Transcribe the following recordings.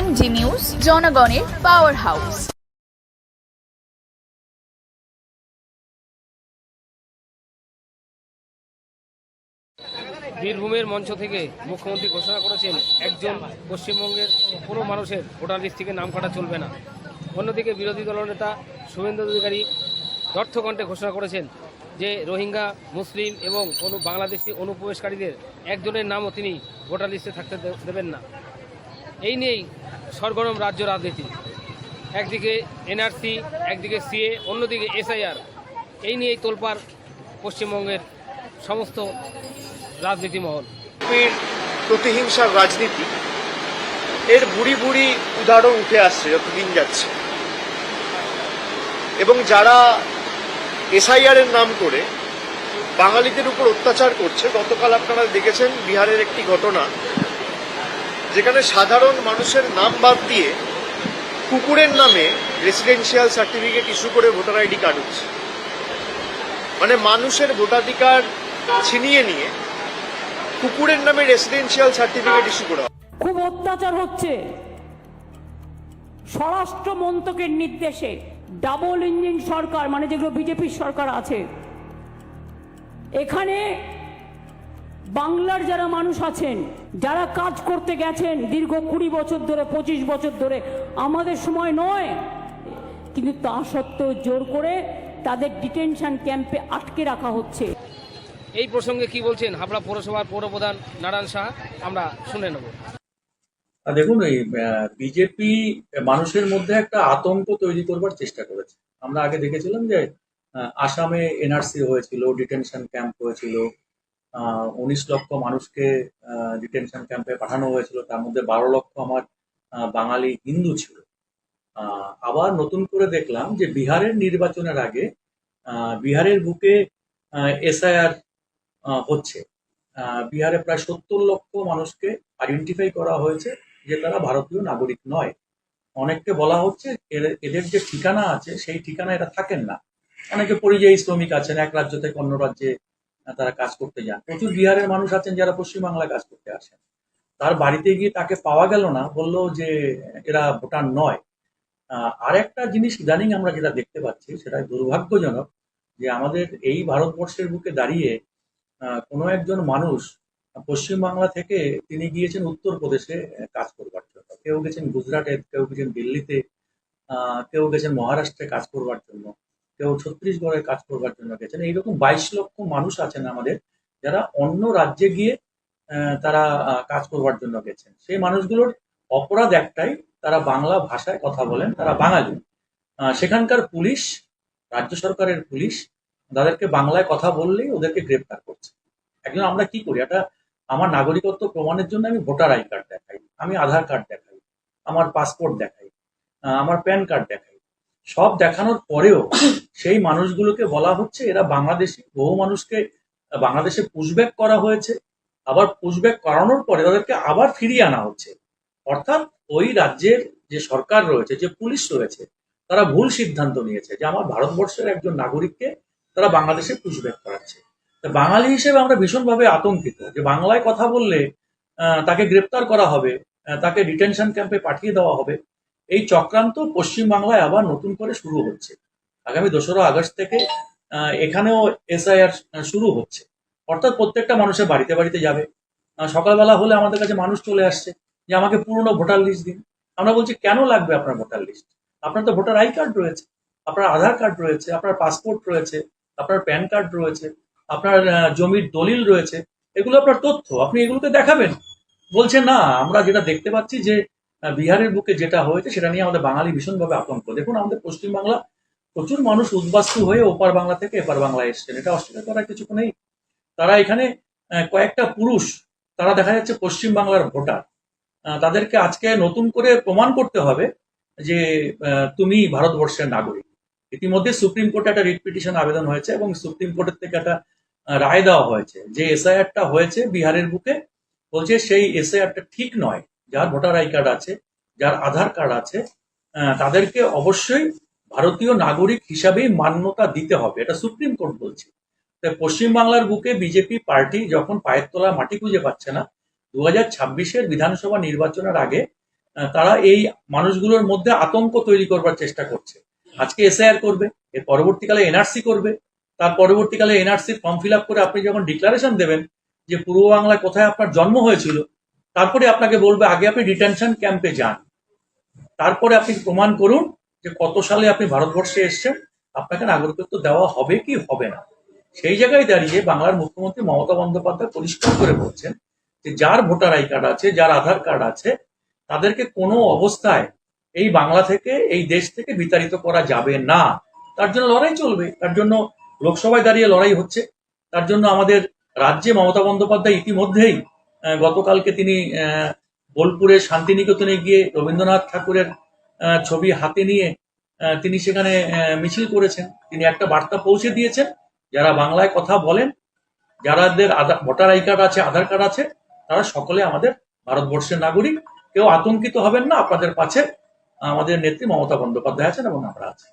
MG news, জনগণের power house বীরভূমের মঞ্চ থেকে মুখ্যমন্ত্রী ঘোষণা করেছেন, একজন পশ্চিমবঙ্গের কোনো মানুষের ভোটার লিস্ট থেকে নাম কাটা চলবে না। অন্যদিকে বিরোধী দলনেতা শুভেন্দু অধিকারী দর্থকণ্ঠে ঘোষণা করেছেন যে রোহিঙ্গা, মুসলিম এবং অনু বাংলাদেশি অনুপ্রবেশকারীদের একজনের নামও তিনি ভোটার লিস্টে থাকতে দেবেন না। এই নিয়েই সরগরম রাজ্য রাজনীতি। একদিকে এনআরসি, একদিকে সিএ, অন্যদিকে এসআইআর। এই নিয়েই তোলপাড় পশ্চিমবঙ্গের সমস্ত রাজনীতি মহল। প্রতিহিংসার রাজনীতি, এর বুড়ি বুড়ি উদাহরণ উঠে আসছে যতদিন যাচ্ছে। এবং যারা এসআইআর এর নাম করে বাঙালিদের উপর অত্যাচার করছে, গতকাল আপনারা দেখেছেন বিহারের একটি ঘটনা যেখানে সাধারণ মানুষের নাম বাদ দিয়ে কুকুরের নামে রেসিডেন্সিয়াল সার্টিফিকেট ইস্যু করে ভোটার আইডি কার্ড হচ্ছে। মানে মানুষের ভোটাধিকার ছিনিয়ে নিয়ে কুকুরের নামে রেসিডেন্সিয়াল সার্টিফিকেট ইস্যু করা খুব অত্যাচার হচ্ছে। স্বরাষ্ট্র মন্ত্রকের নির্দেশে ডাবল ইঞ্জিন সরকার মানে যেগুলো বিজেপির সরকার আছে, এখানে বাংলার যারা মানুষ আছেন যারা কাজ করতে গেছেন দীর্ঘ কুড়ি বছর ধরে পঁচিশ বছর ধরে আমাদের সময় নয়। কিন্তু তা সত্ত্বেও জোর করে তাদের ডিটেনশন ক্যাম্পে আটকে রাখা হচ্ছে। এই প্রসঙ্গে কি বলছেন হাবড়া পৌরসভার পৌরপ্রধান নারায়ণ সাহা? আমরা শুনে নেব। দেখুন এই বিজেপি মানুষের মধ্যে একটা আতঙ্ক তৈরি করবার চেষ্টা করেছে। আমরা আগে দেখেছিলাম যে আসামে এনআরসি হয়েছিল ডিটেনশন ক্যাম্প হয়েছিল উনিশ লক্ষ মানুষকে ডিটেনশন ক্যাম্পে পাঠানো হয়েছিল। তার মধ্যে বারো লক্ষ আমার বাঙালি হিন্দু ছিল। আবার নতুন করে দেখলাম যে বিহারের নির্বাচনের আগে বিহারের বুকে এসআইআর হচ্ছে। বিহারে প্রায় সত্তর লক্ষ মানুষকে আইডেন্টিফাই করা হয়েছে যে তারা ভারতীয় নাগরিক নয়। অনেককে বলা হচ্ছে এদের- যে ঠিকানা আছে, সেই ঠিকানা এরা থাকেন না। অনেকে পরিযায়ী শ্রমিক আছেন, এক রাজ্য থেকে অন্য রাজ্যে তারা কাজ করতে যান। প্রচুর বিহারের মানুষ আছেন যারা পশ্চিমবাংলায় কাজ করতে আসেন। তার বাড়িতে গিয়ে তাকে পাওয়া গেল না, বলল যে এরা ভোটার নয়। আর একটা জিনিস ইদানিং আমরা যেটা দেখতে পাচ্ছি, সেটা দুর্ভাগ্যজনক যে আমাদের এই ভারতবর্ষের বুকে দাঁড়িয়ে কোনো একজন মানুষ পশ্চিমবাংলা থেকে তিনি গিয়েছেন উত্তরপ্রদেশে কাজ করবার জন্য। কেউ গেছেন গুজরাটে, কেউ গেছেন দিল্লিতে কেউ গেছেন মহারাষ্ট্রে কাজ করবার জন্য। কেউ ছত্তিশগড়ে কাজ করবার জন্য গেছেন। এইরকম বাইশ লক্ষ মানুষ আছেন আমাদের, যারা অন্য রাজ্যে গিয়ে তারা কাজ করবার জন্য গেছেন। সেই মানুষগুলোর অপরাধ একটাই, তারা বাংলা ভাষায় কথা বলেন, তারা বাঙালি। সেখানকার পুলিশ, রাজ্য সরকারের পুলিশ, তাদেরকে বাংলায় কথা বললেই ওদেরকে গ্রেপ্তার করছে। একজন আমরা কি করি? একটা, আমার নাগরিকত্ব প্রমাণের জন্য আমি ভোটার আই কার্ড দেখাই, আমি আধার কার্ড দেখাই, আমার পাসপোর্ট দেখাই আমার প্যান কার্ড দেখাই। সব দেখানোর পরেও সেই মানুষগুলোকে বলা হচ্ছে এরা বাংলাদেশি। বহু মানুষকে বাংলাদেশে পুশব্যাক করা হয়েছে। আবার পুশব্যাক করানোর পরে তাদেরকে আবার ফিরিয়ে আনা হচ্ছে। অর্থাৎ ওই রাজ্যের যে সরকার রয়েছে, যে পুলিশ রয়েছে, তারা ভুল সিদ্ধান্ত নিয়েছে যে আমার ভারতবর্ষের একজন নাগরিককে তারা বাংলাদেশে পুশব্যাক করাচ্ছে। বাঙালি হিসেবে আমরা ভীষণভাবে আতঙ্কিত যে বাংলায় কথা বললে তাকে গ্রেপ্তার করা হবে তাকে ডিটেনশন ক্যাম্পে পাঠিয়ে দেওয়া হবে। এই চক্রান্ত পশ্চিম বাংলায় আবার নতুন করে শুরু হচ্ছে। আগামী দোসরা আগস্ট থেকে এখানেও এসআইআর শুরু হচ্ছে। অর্থাৎ প্রত্যেকটা মানুষের বাড়িতে বাড়িতে যাবে। সকালবেলা হলে আমাদের কাছে মানুষ চলে আসছে যে, আমাকে পুরনো ভোটার লিস্ট দিন। আমরা বলছি, কেন লাগবে আপনার ভোটার লিস্ট আপনার তো ভোটার আই কার্ড রয়েছে, আপনার আধার কার্ড রয়েছে, আপনার পাসপোর্ট রয়েছে, আপনার প্যান কার্ড রয়েছে, আপনার জমির দলিল রয়েছে। এগুলো আপনার তথ্য, আপনি এগুলোকে দেখাবেন। বলছে, না, আমরা যেটা দেখতে পাচ্ছি যে বিহারের বুকে যেটা হয়েছে সেটা নিয়ে আমাদের বাঙালি ভীষণভাবে আতঙ্ক। দেখুন, আমাদের পশ্চিমবাংলা, প্রচুর মানুষ উদ্বাস্তু হয়ে ওপার বাংলা থেকে এপার বাংলায় এসছেন। এটা অস্বীকার করার কিছু নেই। তারা এখানে কয়েকটা পুরুষ, তারা দেখা যাচ্ছে পশ্চিম বাংলার ভোটার তাদেরকে আজকে নতুন করে প্রমাণ করতে হবে যে তুমি ভারতবর্ষের নাগরিক। ইতিমধ্যে সুপ্রিম কোর্টে একটা রিট পিটিশন আবেদন হয়েছে এবং সুপ্রিম কোর্টের থেকে একটা রায় দেওয়া হয়েছে। যে এসআইআরটা হয়েছে বিহারের বুকে, বলছে সেই এসআইআরটা ঠিক নয়। যার ভোটার আই কার্ড আছে, যার আধার কার্ড আছে তাদেরকে অবশ্যই ভারতীয় নাগরিক হিসাবেই মান্যতা দিতে হবে। এটা সুপ্রিম কোর্ট বলছে। তাই পশ্চিমবাংলার বুকে বিজেপি পার্টি যখন পায়ের তলা মাটি খুঁজে পাচ্ছে না দু হাজার ছাব্বিশের বিধানসভা নির্বাচনের আগে তারা এই মানুষগুলোর মধ্যে আতঙ্ক তৈরি করবার চেষ্টা করছে। আজকে এসআইআর করবে, এর পরবর্তীকালে এনআরসি করবে, তার পরবর্তীকালে এনআরসির ফর্ম ফিল আপ করে আপনি যখন ডিক্লারেশন দেবেন যে পূর্ব বাংলায় কোথায় আপনার জন্ম হয়েছিল তারপরে আপনাকে বলবে, আগে আপনি ডিটেনশন ক্যাম্পে যান। তারপরে আপনি প্রমাণ করুন যে কত সালে আপনি ভারতবর্ষে এসেছেন। আপনাকে নাগরিকত্ব দেওয়া হবে কি হবে না? সেই জায়গায় দাঁড়িয়ে বাংলার মুখ্যমন্ত্রী মমতা বন্দ্যোপাধ্যায় পরিষ্কার করে বলছেন যে যার ভোটার আই কার্ড আছে, যার আধার কার্ড আছে, তাদেরকে কোনো অবস্থায় এই বাংলা থেকে, এই দেশ থেকে বিতাড়িত করা যাবে না। তার জন্য লড়াই চলবে। তার জন্য লোকসভায় দাঁড়িয়ে লড়াই হচ্ছে। তার জন্য আমাদের রাজ্যে মমতা বন্দ্যোপাধ্যায় ইতিমধ্যেই গতকালকে তিনি আহ, বোলপুরের শান্তিনিকেতনে গিয়ে রবীন্দ্রনাথ ঠাকুরের ছবি হাতে নিয়ে তিনি সেখানে মিছিল করেছেন। তিনি একটা বার্তা পৌঁছে দিয়েছেন যারা বাংলায় কথা বলেন যারাদের ভোটার আই কার্ড আছে আধার কার্ড আছে তারা সকলে আমাদের ভারতবর্ষের নাগরিক। কেউ আতঙ্কিত হবেন না আপনাদের পাশে আমাদের নেত্রী মমতা বন্দ্যোপাধ্যায় আছেন এবং আমরা আছি।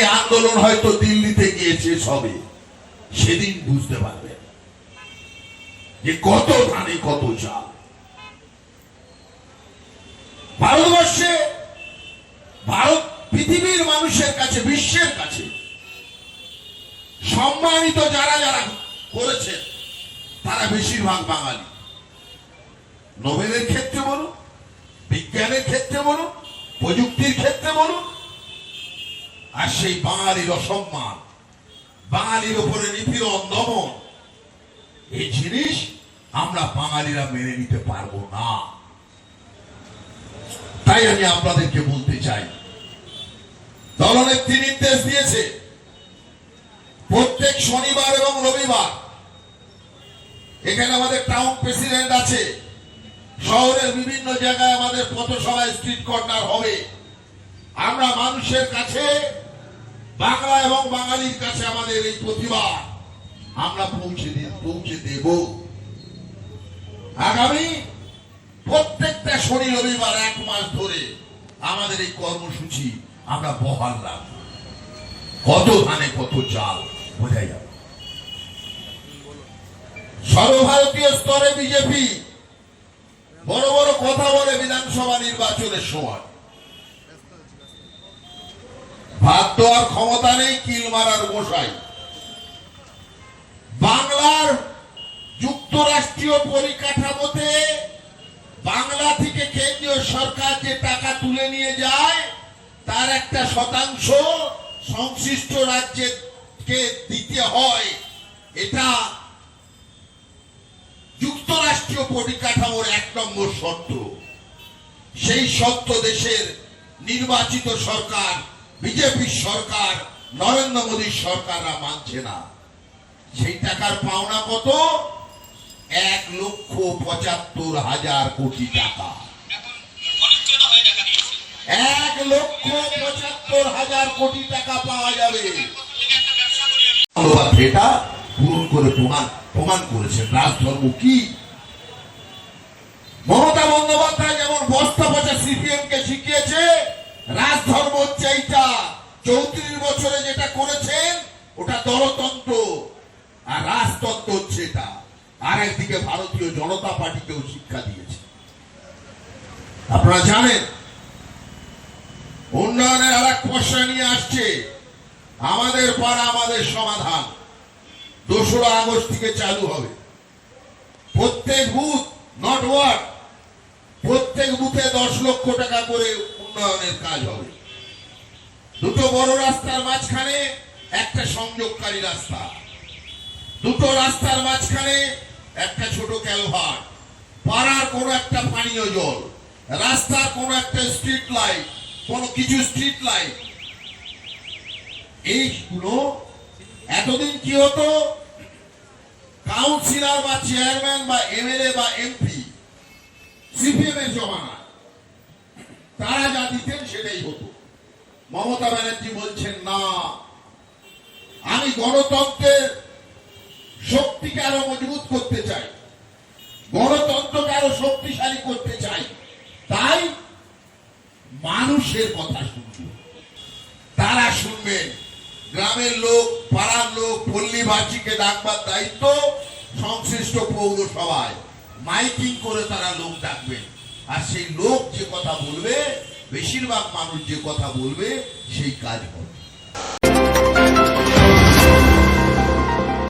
এই আন্দোলন হয়তো দিল্লিতে গিয়েছে সবে সেদিন বুঝতে পারবেন যে কত ধানে কত চাল ভারতবর্ষে ভারত পৃথিবীর মানুষের কাছে, বিশ্বের কাছে সম্মানিত যারা যারা করেছেন তারা বেশিরভাগ বাঙালি। নোবেলের ক্ষেত্রে বলুন, বিজ্ঞানের ক্ষেত্রে বলুন, প্রযুক্তির ক্ষেত্রে বলুন আর সেই বাঙালির অসম্মান বাঙালির উপরে নিপীড়ন, দমন, এই জিনিস আমরা বাঙালিরা মেনে নিতে পারব না। তাই আমি আপনাদেরকে বলতে চাই, দলনেত্রী নির্দেশ দিয়েছে, প্রত্যেক শনিবার এবং রবিবার, এখানে আমাদের টাউন প্রেসিডেন্ট আছে, শহরের বিভিন্ন জায়গায় আমাদের পথসভায় স্ট্রিট কর্নার হবে। আমরা মানুষের কাছে বাংলা এবং বাঙালির কাছে আমাদের এই প্রতিবাদ। আমরা পৌঁছে দি- পৌঁছে দেব। আগামী প্রত্যেকটা শনি রবিবার এক মাস ধরে আমাদের এই কর্মসূচি আমরা বহাল রাখব। কত ধানে, কত চাল বোঝাই যাবে। সর্বভারতীয় স্তরে বিজেপি বড় বড় কথা বলে বিধানসভা নির্বাচনের সময়। ভাত দেওয়ার ক্ষমতা নেই কিল মারার মশাই। বাংলার যুক্তরাষ্ট্রীয় পরিকাঠামোতে বাংলা থেকে কেন্দ্রীয় সরকার যে টাকা তুলে নিয়ে যায়, তার একটা শতাংশ সংশ্লিষ্ট রাজ্যকে দিতে হয়। এটা যুক্তরাষ্ট্রীয় পরিকাঠামোর এক নম্বর শর্ত। সেই সত্য দেশের নির্বাচিত সরকার বিজেপি সরকার, নরেন্দ্র মোদীর সরকাররা মানছে না। সেই টাকার পাওনা কত? এক লক্ষ পঁচাত্তর হাজার কোটি টাকা। এক লক্ষ পঁচাত্তর হাজার কোটি টাকা পাওয়া যাবে। এটা পূরণ করে প্রমাণ প্রমাণ করেছেন রাজধর্ম কি? মমতা বন্দ্যোপাধ্যায় যেমন বস্তা পচা সিপিএম কে শিখিয়েছে রাজধর্ম হচ্ছে এইটা চৌত্রিশ বছরে যেটা করেছেন, ওটা দলতন্ত্র। আর রাজতন্ত্র হচ্ছে এটা। আর একদিকে ভারতীয় জনতা পার্টিকেও শিক্ষা দিয়েছে। আপনারা জানেন, উন্নয়নের আর এক পয়সা নিয়ে আসছে, আমাদের পাড়া, আমাদের সমাধান। দোসরা আগস্ট থেকে চালু হবে। প্রত্যেক বুথ, নট ওয়ার্ড, প্রত্যেক বুথে দশ লক্ষ টাকা করে উন্নয়নের কাজ হবে। দুটো বড় রাস্তার মাঝখানে একটা সংযোগকারী রাস্তা। দুটো রাস্তার মাঝখানে একটা ছোট ক্যালভার। পাড়ার কোনো একটা পানীয় জল, রাস্তার কোনো একটা স্ট্রিট লাইট, কোনো কিছু স্ট্রিট লাইট। এইগুলো এতদিন কি হতো? কাউন্সিলর বা চেয়ারম্যান বা এমএলএ বা এমপি সিপিএম এর জমানা তারা যা দিতেন সেটাই হতো। মমতা ব্যানার্জি বলছেন, না, আমি গণতন্ত্রের শক্তিকে আরও মজবুত করতে চাই। গণতন্ত্রকে আরও শক্তিশালী করতে চাই। তাই মানুষের কথা শুনব। তারা শুনবেন গ্রামের লোক, পাড়ার লোক, পল্লীবাসীকে ডাকবার দায়িত্ব সংশ্লিষ্ট পৌরসভায়। মাইকিং করে তারা লোক ডাকবেন আর সেই লোক যে কথা বলবে বেশিরভাগ মানুষ যে কথা বলবে সেই কাজ হবে।